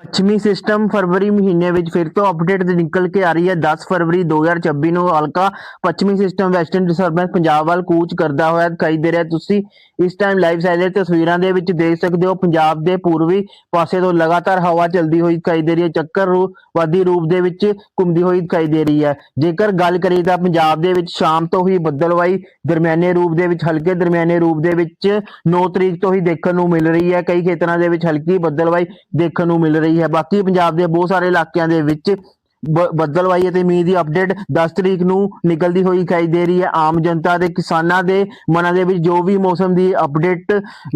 ਪੱਛਮੀ ਸਿਸਟਮ ਫਰਵਰੀ ਮਹੀਨੇ ਵਿੱਚ ਫਿਰ ਤੋਂ ਅਪਡੇਟ ਨਿਕਲ ਕੇ ਆ ਰਹੀ ਹੈ। 10 ਫਰਵਰੀ 2026 ਨੂੰ ਹਲਕਾ ਪੱਛਮੀ ਸਿਸਟਮ ਵੈਸਟਰਨ ਡਿਸਟਰਬੈਂਸ ਪੰਜਾਬ ਵੱਲ ਕੂਚ ਕਰਦਾ ਹੋਇਆ ਦਿਖਾਈ ਦੇ ਰਿਹਾ। ਤੁਸੀਂ ਇਸ ਟਾਈਮ ਲਾਈਵ ਸੈਟੇਲਾਈਟ ਤਸਵੀਰਾਂ ਦੇ ਵਿੱਚ ਦੇਖ ਸਕਦੇ ਹੋ, ਪੰਜਾਬ ਦੇ ਪੂਰਬੀ ਪਾਸੇ ਤੋਂ ਲਗਾਤਾਰ ਹਵਾ ਚੱਲਦੀ ਹੋਈ ਦਿਖਾਈ ਦੇ ਰਹੀ ਹੈ। ਚੱਕਰ ਰੂ- ਵਾਦੀ ਰੂਪ ਦੇ ਵਿੱਚ ਘੁੰਮਦੀ ਹੋਈ ਦਿਖਾਈ ਦੇ ਰਹੀ ਹੈ। ਜੇਕਰ ਗੱਲ ਕਰੀਏ ਤਾਂ ਪੰਜਾਬ ਦੇ ਵਿੱਚ ਸ਼ਾਮ ਤੋਂ ਹੀ ਬੱਦਲਵਾਈ ਦਰਮਿਆਨੇ ਰੂਪ ਦੇ ਵਿੱਚ, ਹਲਕੇ ਦਰਮਿਆਨੇ ਰੂਪ ਦੇ ਵਿੱਚ 9 ਤਰੀਕ ਤੋਂ ਹੀ ਦੇਖਣ ਨੂੰ ਮਿਲ ਰਹੀ ਹੈ। ਕਈ ਖੇਤਰਾਂ ਦੇ ਵਿੱਚ ਹਲਕੀ ਬੱਦਲਵਾਈ ਦੇਖਣ ਨੂੰ ਮਿਲ ਰਹੀ ਹੈ। ਬਾਕੀ ਪੰਜਾਬ ਦੇ ਬਹੁਤ ਸਾਰੇ ਇਲਾਕਿਆਂ ਦੇ ਵਿੱਚ ਬੱਦਲਵਾਈ ਅਤੇ ਮੀਂਹ ਦੀ ਅਪਡੇਟ 10 ਤਰੀਕ ਨੂੰ ਨਿਕਲਦੀ ਹੋਈ ਦਿਖਾਈ ਦੇ ਰਹੀ ਹੈ। ਆਮ ਜਨਤਾ ਦੇ ਕਿਸਾਨਾਂ ਦੇ ਮਨਾਂ ਦੇ ਵਿੱਚ ਜੋ ਵੀ ਮੌਸਮ ਦੀ ਅਪਡੇਟ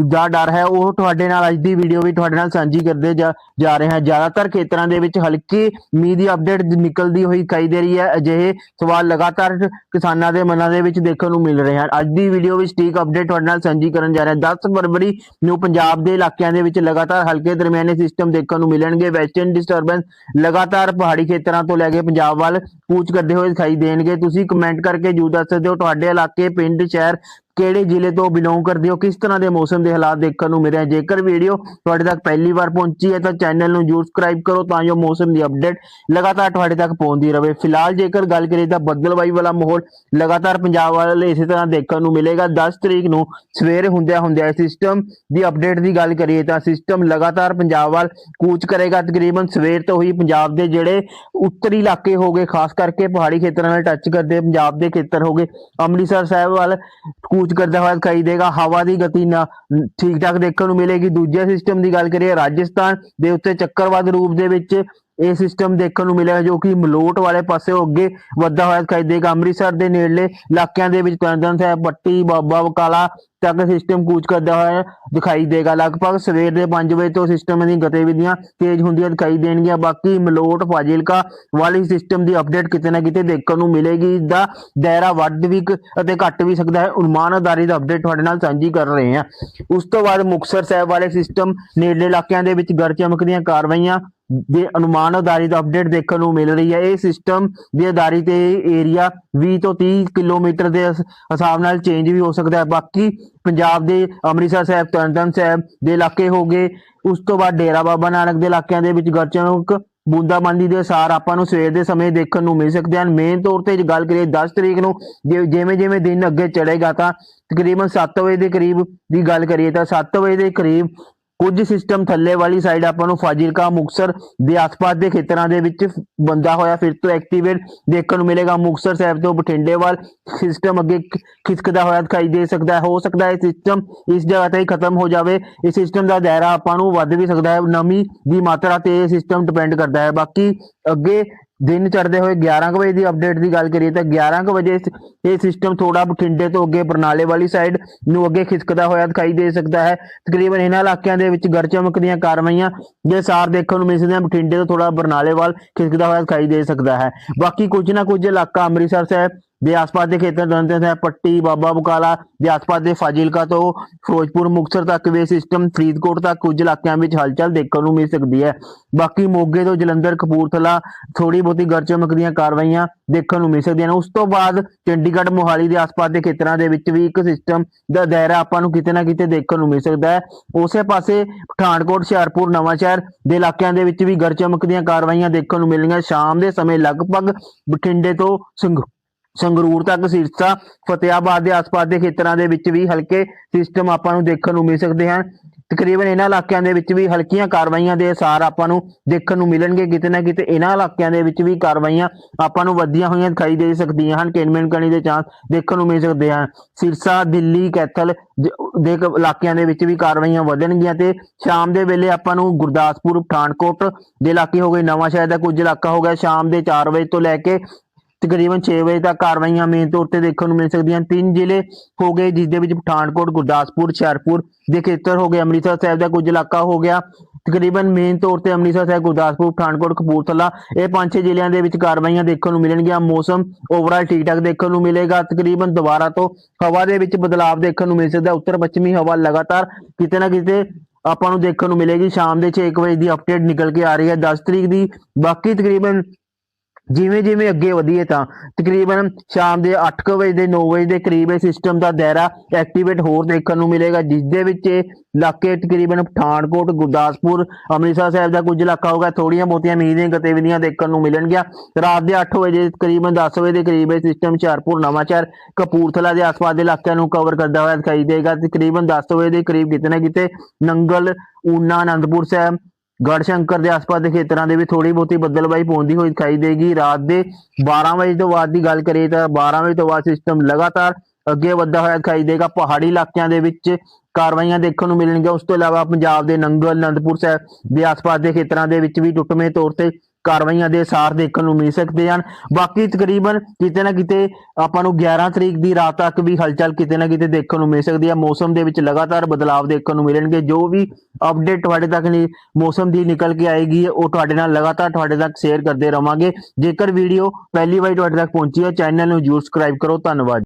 ਦਾ ਡਰ ਹੈ, ਉਹ ਤੁਹਾਡੇ ਨਾਲ ਅੱਜ ਦੀ ਵੀਡੀਓ ਵੀ ਤੁਹਾਡੇ ਨਾਲ ਸਾਂਝੀ ਕਰਦੇ ਜਾ ਰਹੇ ਹਾਂ। ਜ਼ਿਆਦਾਤਰ ਖੇਤਰਾਂ ਦੇ ਵਿੱਚ ਹਲਕੀ ਮੀਂਹ ਦੀ ਅਪਡੇਟ ਨਿਕਲਦੀ ਹੋਈ ਦਿਖਾਈ ਦੇ ਰਹੀ ਹੈ। ਅਜਿਹੇ ਸਵਾਲ ਲਗਾਤਾਰ ਕਿਸਾਨਾਂ ਦੇ ਮਨਾਂ ਦੇ ਵਿੱਚ ਦੇਖਣ ਨੂੰ ਮਿਲ ਰਹੇ ਹਨ। ਅੱਜ ਦੀ ਵੀਡੀਓ ਵਿੱਚ ਠੀਕ ਅਪਡੇਟ ਤੁਹਾਡੇ ਨਾਲ ਸਾਂਝੀ ਕਰਨ ਜਾ ਰਹੇ। ਹਾਂ 10 ਫਰਵਰੀ ਨੂੰ ਪੰਜਾਬ ਦੇ ਇਲਾਕਿਆਂ ਦੇ ਵਿੱਚ ਲਗਾਤਾਰ ਹਲਕੇ ਦਰਮਿਆਨੇ ਸਿਸਟਮ ਦੇਖਣ ਨੂੰ ਮਿਲਣਗੇ। ਵੈਸਟਰਨ ਡਿਸਟਰਬੈਂਸ ਲਗਾਤਾਰ ਪਹਾੜੀ ਖੇਤਰ ਤੋਂ ਲੈ ਕੇ ਪੰਜਾਬ ਵੱਲ, ਕੂਚ ਕਰਦੇ ਹੋਏ ਦਿਖਾਈ ਦੇਣਗੇ। ਤੁਸੀਂ ਕਮੈਂਟ ਕਰਕੇ ਜੂ ਦੱਸ ਸਕਦੇ ਹੋ, ਤੁਹਾਡੇ ਇਲਾਕੇ, ਪਿੰਡ, ਸ਼ਹਿਰ ਕਿਹੜੇ ਜ਼ਿਲ੍ਹੇ ਤੋਂ ਬਿਲੋਂਗ ਕਰਦੇ ਹੋ, ਕਿਸ ਤਰ੍ਹਾਂ ਦੇ ਮੌਸਮ ਦੇ ਹਾਲਾਤ ਦੇਖਣ ਨੂੰ ਮਿਲ ਰਹੇ ਜੇਕਰ ਵੀਡੀਓ ਤੁਹਾਡੇ ਤੱਕ ਪਹਿਲੀ ਵਾਰ ਪਹੁੰਚੀ ਹੈ ਤਾਂ ਚੈਨਲ ਨੂੰ ਸਬਸਕ੍ਰਾਈਬ ਕਰੋ ਤਾਂ ਜੋ ਮੌਸਮ ਦੀ ਅਪਡੇਟ ਲਗਾਤਾਰ ਤੁਹਾਡੇ ਤੱਕ ਪਹੁੰਚਦੀ ਰਹੇ। ਫਿਲਹਾਲ ਜੇਕਰ ਗੱਲ ਕਰੀਏ ਤਾਂ ਬੱਦਲਵਾਈ ਵਾਲਾ ਮਾਹੌਲ ਲਗਾਤਾਰ ਪੰਜਾਬ ਵੱਲ ਇਸੇ ਤਰ੍ਹਾਂ ਦੇਖਣ ਨੂੰ ਮਿਲੇਗਾ। 10 ਤਰੀਕ ਨੂੰ ਸਵੇਰੇ ਹੁੰਦਿਆਂ ਹੁੰਦਿਆਂ ਸਿਸਟਮ ਦੀ ਅਪਡੇਟ ਦੀ ਗੱਲ ਕਰੀਏ ਤਾਂ ਸਿਸਟਮ ਲਗਾਤਾਰ ਪੰਜਾਬ ਵੱਲ ਕੂਚ ਕਰੇਗਾ। ਤਕਰੀਬਨ ਸਵੇਰ ਤੋਂ ਹੀ ਪੰਜਾਬ ਦੇ ਜਿਹੜੇ ਉੱਤਰੀ ਇਲਾਕੇ ਹੋ ਗਏ, ਖਾਸ ਕਰਕੇ ਪਹਾੜੀ ਖੇਤਰਾਂ ਨਾਲ ਟੱਚ ਕਰਦੇ ਪੰਜਾਬ ਦੇ ਖੇਤਰ ਹੋ ਗਏ, ਅੰਮ੍ਰਿਤਸਰ ਸਾਹਿਬ ਵੱਲ ਕੂਚ ਕਰਦਾ ਹੋਇਆ ਦਿਖਾਈ ਦੇਗਾ, ਹਵਾ ਦੀ ਗਤੀ ਨਾ ਠੀਕ ਠਾਕ ਦੇਖਣ ਨੂੰ ਮਿਲੇਗੀ। ਦੂਜੇ ਸਿਸਟਮ ਦੀ ਗੱਲ ਕਰੀਏ, ਰਾਜਸਥਾਨ ਦੇ ਉੱਤੇ ਚੱਕਰਵਾਦ ਰੂਪ ਦੇ ਵਿੱਚ ਇਹ ਸਿਸਟਮ ਦੇਖਣ ਨੂੰ ਮਿਲਿਆ, ਜੋ ਕਿ ਮਲੋਟ ਵਾਲੇ ਪਾਸੇ ਅੱਗੇ ਵੱਧਦਾ ਹੋਇਆ ਦਿਖਾਈ ਦੇਗਾ। ਅੰਮ੍ਰਿਤਸਰ ਦੇ ਨੇੜਲੇ ਇਲਾਕਿਆਂ ਦੇ ਵਿੱਚ ਤਰਨਤਾਰਨ ਸਾਹਿਬ ਪੱਟੀ, ਬਾਬਾ ਬਕਾਲਾ ਤੱਕ ਸਿਸਟਮ ਕੂਚ ਕਰਦਾ ਹੋਇਆ ਦਿਖਾਈ ਦੇਗਾ। ਲਗਭਗ ਸਵੇਰ ਦੇ 5 ਵਜੇ ਤੋਂ ਸਿਸਟਮ ਦੀਆਂ ਗਤੀਵਿਧੀਆਂ ਤੇਜ਼ ਹੁੰਦੀਆਂ ਦਿਖਾਈ ਦੇਣਗੀਆਂ। ਬਾਕੀ ਮਲੋਟ, ਫਾਜ਼ਿਲਕਾ ਵਾਲੀ ਸਿਸਟਮ ਦੀ ਅਪਡੇਟ ਕਿਤੇ ਨਾ ਕਿਤੇ ਦੇਖਣ ਨੂੰ ਮਿਲੇਗੀ। ਦਾ ਦਾਇਰਾ ਵੱਧ ਵੀ ਅਤੇ ਘਟ ਵੀ ਸਕਦਾ ਹੈ। ਅਨੁਮਾਨ ਆਧਾਰਿਤ ਅਪਡੇਟ ਤੁਹਾਡੇ ਨਾਲ ਸਾਂਝੀ ਕਰ ਰਹੇ ਹਾਂ। ਉਸ ਤੋਂ ਬਾਅਦ ਮੁਕਤਸਰ ਸਾਹਿਬ ਵਾਲੇ ਸਿਸਟਮ ਨੇੜਲੇ ਇਲਾਕਿਆਂ ਦੇ ਵਿੱਚ ਗਰ ਚਮਕ ਦੀਆਂ ਕਾਰਵਾਈਆਂ ਦੇ ਅਨੁਮਾਨ ਆਧਾਰਿਤ ਅਪਡੇਟ ਦੇਖਣ ਨੂੰ ਮਿਲ ਰਹੀ ਹੈ। ਇਹ ਸਿਸਟਮ ਦੇ ਆਧਾਰਿਤ ਤੇ ਏਰੀਆ 20 ਤੋਂ 30 ਕਿਲੋਮੀਟਰ ਦੇ ਹਿਸਾਬ ਨਾਲ ਚੇਂਜ ਵੀ ਹੋ ਸਕਦਾ ਹੈ। ਬਾਕੀ ਪੰਜਾਬ ਦੇ ਅੰਮ੍ਰਿਤਸਰ ਸਾਹਿਬ, ਤਰਨਤਾਰਨ ਸਾਹਿਬ ਦੇ ਇਲਾਕੇ ਹੋ ਗਏ। ਉਸ ਤੋਂ ਬਾਅਦ ਡੇਰਾ ਬਾਬਾ ਨਾਨਕ ਦੇ ਇਲਾਕਿਆਂ ਦੇ ਵਿੱਚ ਗਰਚਮਕ ਬੂੰਦਾਬਾਂਦੀ ਦੇ ਅਸਾਰ ਆਪਾਂ ਨੂੰ ਸਵੇਰ ਦੇ ਸਮੇਂ ਦੇਖਣ ਨੂੰ ਮਿਲ ਸਕਦੇ ਹਨ। ਮੇਨ ਤੌਰ ਤੇ ਜੇ ਗੱਲ ਕਰੀਏ 10 ਤਰੀਕ ਨੂੰ, ਜੇ- ਜਿਵੇਂ ਜਿਵੇਂ ਦਿਨ ਅੱਗੇ ਚੜੇਗਾ ਤਾਂ ਤਕਰੀਬਨ 7 ਵਜੇ ਦੇ ਕਰੀਬ ਦੀ ਗੱਲ ਕਰੀਏ ਤਾਂ 7 ਵਜੇ ਦੇ ਕਰੀਬ ਕੁਝ ਸਿਸਟਮ ਥੱਲੇ ਵਾਲੀ ਸਾਈਡ ਆਪਾਂ ਨੂੰ ਫਾਜ਼ਿਲਕਾ ਮੁਕਸਰ ਦੇ ਆਸ-ਪਾਸ ਦੇ ਖੇਤਰਾਂ ਦੇ ਵਿੱਚ ਬੰਦਾ ਹੋਇਆ, ਫਿਰ ਤੋਂ ਐਕਟੀਵੇਟ ਦੇਖਣ ਨੂੰ ਮਿਲੇਗਾ। ਮੁਕਸਰ ਸਾਹਿਬ ਤੋਂ ਬਠਿੰਡੇ ਵੱਲ ਸਿਸਟਮ ਅੱਗੇ ਖਿਸਕਦਾ ਹੋਇਆ ਦਿਖਾਈ ਦੇ ਸਕਦਾ, ਹੈ ਹੋ ਸਕਦਾ ਹੈ ਸਿਸਟਮ ਇਸ ਜਗ੍ਹਾ ਤੇ ਹੀ ਖਤਮ ਹੋ ਜਾਵੇ। ਇਸ ਸਿਸਟਮ ਦਾ ਦਾਇਰਾ ਆਪਾਂ ਨੂੰ ਵੱਧ ਵੀ ਸਕਦਾ ਹੈ, ਨਮੀ ਦੀ ਮਾਤਰਾ ਤੇ ਇਹ ਸਿਸਟਮ ਡਿਪੈਂਡ ਕਰਦਾ ਹੈ। ਬਾਕੀ ਅੱਗੇ ਦਿਨ ਚੜ੍ਹਦੇ ਹੋਏ 11 ਕੁ ਵਜੇ ਦੀ ਅਪਡੇਟ ਦੀ ਗੱਲ ਕਰੀਏ ਤਾਂ 11 ਕੁ ਵਜੇ ਇਹ ਸਿਸਟਮ ਥੋੜਾ ਬਠਿੰਡੇ ਤੋਂ ਅੱਗੇ ਬਰਨਾਲੇ ਵਾਲੀ ਸਾਈਡ ਨੂੰ ਅੱਗੇ ਖਿਸਕਦਾ ਹੋਇਆ ਦਿਖਾਈ ਦੇ ਸਕਦਾ ਹੈ। ਤਕਰੀਬਨ ਇਹਨਾਂ ਇਲਾਕਿਆਂ ਦੇ ਵਿੱਚ ਗੜ ਦੀਆਂ ਕਾਰਵਾਈਆਂ ਦੇ ਸਾਰ ਦੇਖਣ ਨੂੰ ਮਿਲ ਸਕਦੀਆਂ ਬਠਿੰਡੇ ਤੋਂ ਥੋੜਾ ਬਰਨਾਲੇ ਵੱਲ ਖਿਸਕਦਾ ਹੋਇਆ ਦਿਖਾਈ ਦੇ ਸਕਦਾ ਹੈ। ਬਾਕੀ ਕੁਝ ਨਾ ਕੁਝ ਇਲਾਕਾ ਅੰਮ੍ਰਿਤਸਰ ਸਾਹਿਬ ਦੇ ਆਸ-ਪਾਸ ਦੇ ਖੇਤਰ ਦੰਤੇ ਸਾਹਿਬ ਪੱਟੀ, ਬਾਬਾ ਬਕਾਲਾ ਦੇ ਆਸ-ਪਾਸ ਦੇ ਫਾਜ਼ਿਲਕਾ ਤੋਂ ਫਿਰੋਜ਼ਪੁਰ, ਮੁਕਤਸਰ ਤੱਕ ਵੀ ਸਿਸਟਮ ਫਰੀਦਕੋਟ ਤੱਕ ਕੁਝ ਇਲਾਕਿਆਂ ਵਿੱਚ ਹਲਚਲ ਦੇਖਣ ਨੂੰ ਮਿਲ ਸਕਦੀ ਹੈ। ਬਾਕੀ ਮੋਗੇ ਤੋਂ ਜਲੰਧਰ, ਕਪੂਰਥਲਾ ਥੋੜੀ ਬਹੁਤੀ ਗੜ ਚਮਕ ਦੀਆਂ ਕਾਰਵਾਈਆਂ ਦੇਖਣ ਨੂੰ ਮਿਲ ਸਕਦੀਆਂ ਨੇ। ਉਸ ਤੋਂ ਬਾਅਦ ਚੰਡੀਗੜ੍ਹ, ਮੋਹਾਲੀ ਦੇ ਆਸ-ਪਾਸ ਦੇ ਖੇਤਰਾਂ ਦੇ ਵਿੱਚ ਵੀ ਇੱਕ ਸਿਸਟਮ ਦਾ ਦਾਇਰਾ ਆਪਾਂ ਨੂੰ ਕਿਤੇ ਨਾ ਕਿਤੇ ਦੇਖਣ ਨੂੰ ਮਿਲ ਸਕਦਾ ਹੈ। ਉਸੇ ਪਾਸੇ ਪਠਾਨਕੋਟ, ਹੁਸ਼ਿਆਰਪੁਰ, ਨਵਾਂਸ਼ਹਿਰ ਦੇ ਇਲਾਕਿਆਂ ਦੇ ਵਿੱਚ ਵੀ ਗੜ ਦੀਆਂ ਕਾਰਵਾਈਆਂ ਦੇਖਣ ਨੂੰ ਮਿਲਣਗੀਆਂ ਸ਼ਾਮ ਦੇ ਸਮੇਂ ਲਗਭਗ ਬਠਿੰਡੇ ਤੋਂ ਸੰਗ ਸੰਗਰੂਰ ਤੱਕ ਸਿਰਸਾ ਫਤਿਆਬਾਦ ਦੇ ਆਸ-ਪਾਸ ਦੇ ਖੇਤਰਾਂ ਦੇ ਵਿੱਚ ਵੀ ਹਲਕੇ ਸਿਸਟਮ ਆਪਾਂ ਨੂੰ ਦੇਖਣ ਨੂੰ ਮਿਲ ਸਕਦੇ ਹਨ। ਤਕਰੀਬਨ ਇਹਨਾਂ ਇਲਾਕਿਆਂ ਦੇ ਵਿੱਚ ਵੀ ਹਲਕੀਆਂ ਕਾਰਵਾਈਆਂ ਦੇ ਅਸਾਰ ਆਪਾਂ ਨੂੰ ਦੇਖਣ ਨੂੰ ਮਿਲਣਗੇ। ਕਿਤੇ ਨਾ ਕਿਤੇ ਇਹਨਾਂ ਇਲਾਕਿਆਂ ਦੇ ਵਿੱਚ ਵੀ ਕਾਰਵਾਈਆਂ ਆਪਾਂ ਨੂੰ ਵਧੀਆਂ ਹੋਈਆਂ ਦਿਖਾਈ ਦੇ ਸਕਦੀਆਂ ਹਨ। ਕਿਨਮਿਨ ਕਣੀ ਦੇ ਚਾਂਸ ਦੇਖਣ ਨੂੰ ਮਿਲ ਸਕਦੇ ਹਨ। ਸਿਰਸਾ, ਦਿੱਲੀ, ਕੈਥਲ ਦੇ ਇਲਾਕਿਆਂ ਦੇ ਵਿੱਚ ਵੀ ਕਾਰਵਾਈਆਂ ਵਧਣਗੀਆਂ ਤੇ ਸ਼ਾਮ ਦੇ ਵੇਲੇ ਆਪਾਂ ਨੂੰ ਗੁਰਦਾਸਪੁਰ, ਪਠਾਨਕੋਟ ਦੇ ਇਲਾਕੇ ਹੋ ਗਏ। ਨਵਾਂ ਸ਼ਹਿਰ ਦਾ ਕੁਝ ਇਲਾਕਾ ਹੋ ਗਿਆ। ਸ਼ਾਮ ਦੇ 4 ਵਜੇ ਤੋਂ ਲੈ ਕੇ ਤਕਰੀਬਨ 6 ਵਜੇ ਤੱਕ ਕਾਰਵਾਈਆਂ ਮੇਨ ਤੌਰ ਤੇ ਦੇਖਣ ਨੂੰ ਮਿਲ ਸਕਦੀਆਂ ਤਿੰਨ ਜ਼ਿਲ੍ਹੇ ਹੋ ਗਏ, ਜਿਸ ਦੇ ਵਿੱਚ ਪਠਾਨਕੋਟ, ਗੁਰਦਾਸਪੁਰ, ਹੁਸ਼ਿਆਰਪੁਰ ਦੇ ਖੇਤਰ ਹੋ ਗਏ। ਅੰਮ੍ਰਿਤਸਰ ਸਾਹਿਬ ਦਾ ਕੁਝ ਇਲਾਕਾ ਹੋ ਗਿਆ। ਤਕਰੀਬਨ ਮੇਨ ਤੌਰ ਤੇ ਅੰਮ੍ਰਿਤਸਰ ਸਾਹਿਬ, ਗੁਰਦਾਸਪੁਰ, ਪਠਾਨਕੋਟ, ਕਪੂਰਥਲਾ ਇਹ ਪੰਜ ਛੇ ਜ਼ਿਲ੍ਹਿਆਂ ਦੇ ਵਿੱਚ ਕਾਰਵਾਈਆਂ ਦੇਖਣ ਨੂੰ ਮਿਲਣਗੀਆਂ। ਮੌਸਮ ਓਵਰਆਲ ਠੀਕ ਠਾਕ ਦੇਖਣ ਨੂੰ ਮਿਲੇਗਾ। ਤਕਰੀਬਨ ਦੁਬਾਰਾ ਤੋਂ ਹਵਾ ਦੇ ਵਿੱਚ ਬਦਲਾਵ ਦੇਖਣ ਨੂੰ ਮਿਲ ਸਕਦਾ। ਉੱਤਰ ਪੱਛਮੀ ਹਵਾ ਲਗਾਤਾਰ ਕਿਤੇ ਨਾ ਕਿਤੇ ਆਪਾਂ ਨੂੰ ਦੇਖਣ ਨੂੰ ਮਿਲੇਗੀ। ਸ਼ਾਮ ਦੇ 6 ਵਜੇ ਦੀ ਅਪਡੇਟ ਨਿਕਲ ਕੇ ਆ ਰਹੀ ਹੈ। 10 ਤਰੀਕ ਦੀ ਬਾਕੀ ਤਕਰੀਬਨ ਜਿਵੇਂ ਜਿਵੇਂ ਅੱਗੇ ਵਧੀਏ ਤਾਂ ਤਕਰੀਬਨ ਸ਼ਾਮ ਦੇ 8 ਵਜੇ ਦੇ 9 ਵਜੇ ਦੇ ਕਰੀਬ ਇਹ ਸਿਸਟਮ ਦਾ ਦਾਇਰਾ ਐਕਟੀਵੇਟ ਹੋਰ ਦੇਖਣ ਨੂੰ ਮਿਲੇਗਾ, ਜਿਸ ਦੇ ਵਿੱਚ ਇਹ ਇਲਾਕੇ ਤਕਰੀਬਨ ਪਠਾਨਕੋਟ, ਗੁਰਦਾਸਪੁਰ, ਅੰਮ੍ਰਿਤਸਰ ਸਾਹਿਬ ਦਾ ਕੁਝ ਇਲਾਕਾ ਹੋਗਾ ਥੋੜੀਆਂ ਬਹੁਤੀਆਂ ਮੀਂਹ ਦੀਆਂ ਗਤੀਵਿਧੀਆਂ ਦੇਖਣ ਨੂੰ ਮਿਲਣਗੀਆਂ। ਰਾਤ ਦੇ 8 ਵਜੇ ਤਕਰੀਬਨ 10 ਵਜੇ ਦੇ ਕਰੀਬ ਇਹ ਸਿਸਟਮ ਹੁਸ਼ਿਆਰਪੁਰ, ਨਵਾਂਸ਼ਹਿਰ, ਕਪੂਰਥਲਾ ਦੇ ਆਸ-ਪਾਸ ਦੇ ਇਲਾਕਿਆਂ ਨੂੰ ਕਵਰ ਕਰਦਾ ਹੋਇਆ ਦਿਖਾਈ ਦੇਗਾ। ਤਕਰੀਬਨ 10 ਵਜੇ ਦੇ ਕਰੀਬ ਕਿਤੇ ਨਾ ਕਿਤੇ ਨੰਗਲ, ਊਨਾ ਆਨੰਦਪੁਰ ਸਾਹਿਬ ਗੜਸ਼ੰਕਰ ਦੇ ਆਸ-ਪਾਸ ਦੇ ਖੇਤਰਾਂ ਦੇ ਵੀ ਥੋੜੀ ਬਹੁਤੀ ਬੱਦਲਬਾਈ ਪਹੁੰਚਦੀ ਹੋਈ ਦਿਖਾਈ ਦੇਗੀ। ਰਾਤ ਦੇ 12 ਵਜੇ ਤੋਂ ਬਾਅਦ ਦੀ ਗੱਲ ਕਰੀਏ ਤਾਂ 12 ਵਜੇ ਤੋਂ ਬਾਅਦ ਸਿਸਟਮ ਲਗਾਤਾਰ ਅੱਗੇ ਵੱਧਦਾ ਹੋਇਆ ਦਿਖਾਈ ਦੇਗਾ। ਪਹਾੜੀ ਇਲਾਕਿਆਂ ਦੇ ਵਿੱਚ ਕਾਰਵਾਈਆਂ ਦੇਖਣ ਨੂੰ ਮਿਲਣਗੀਆਂ। ਉਸ ਤੋਂ ਇਲਾਵਾ ਪੰਜਾਬ ਦੇ ਨੰਗਲ, ਅਨੰਦਪੁਰ ਸਾਹਿਬ ਦੇ ਆਸ-ਪਾਸ ਦੇ ਖੇਤਰਾਂ ਦੇ ਵਿੱਚ ਵੀ ਟੁੱਟਵੇਂ ਤੌਰ ਤੇ ਕਾਰਵਾਈਆਂ ਦੇ ਸਾਰ ਦੇਖਣ ਨੂੰ ਮਿਲ ਸਕਦੇ ਹਨ। ਬਾਕੀ ਤਕਰੀਬਨ ਕਿਤੇ ਨਾ ਕਿਤੇ ਆਪਾਂ ਨੂੰ 11 ਤਰੀਕ ਦੀ ਰਾਤ ਤੱਕ ਵੀ ਹਲਚਲ ਕਿਤੇ ਨਾ ਕਿਤੇ ਦੇਖਣ ਨੂੰ ਮਿਲ ਸਕਦੀ ਹੈ। ਮੌਸਮ ਦੇ ਵਿੱਚ ਲਗਾਤਾਰ ਬਦਲਾਵ ਦੇਖਣ ਨੂੰ ਮਿਲਣਗੇ। ਜੋ ਵੀ ਅਪਡੇਟ ਤੁਹਾਡੇ ਤੱਕ ਨਹੀਂ ਮੌਸਮ ਦੀ ਨਿਕਲ ਕੇ ਆਏਗੀ, ਉਹ ਤੁਹਾਡੇ ਨਾਲ ਲਗਾਤਾਰ ਤੁਹਾਡੇ ਤੱਕ ਸ਼ੇਅਰ ਕਰਦੇ ਰਵਾਂਗੇ। ਜੇਕਰ ਵੀਡੀਓ ਪਹਿਲੀ ਵਾਰ ਤੁਹਾਡੇ ਤੱਕ ਪਹੁੰਚੀ ਹੈ ਚੈਨਲ ਨੂੰ ਜਰੂਰ ਸਬਸਕ੍ਰਾਈਬ ਕਰੋ। ਧੰਨਵਾਦ।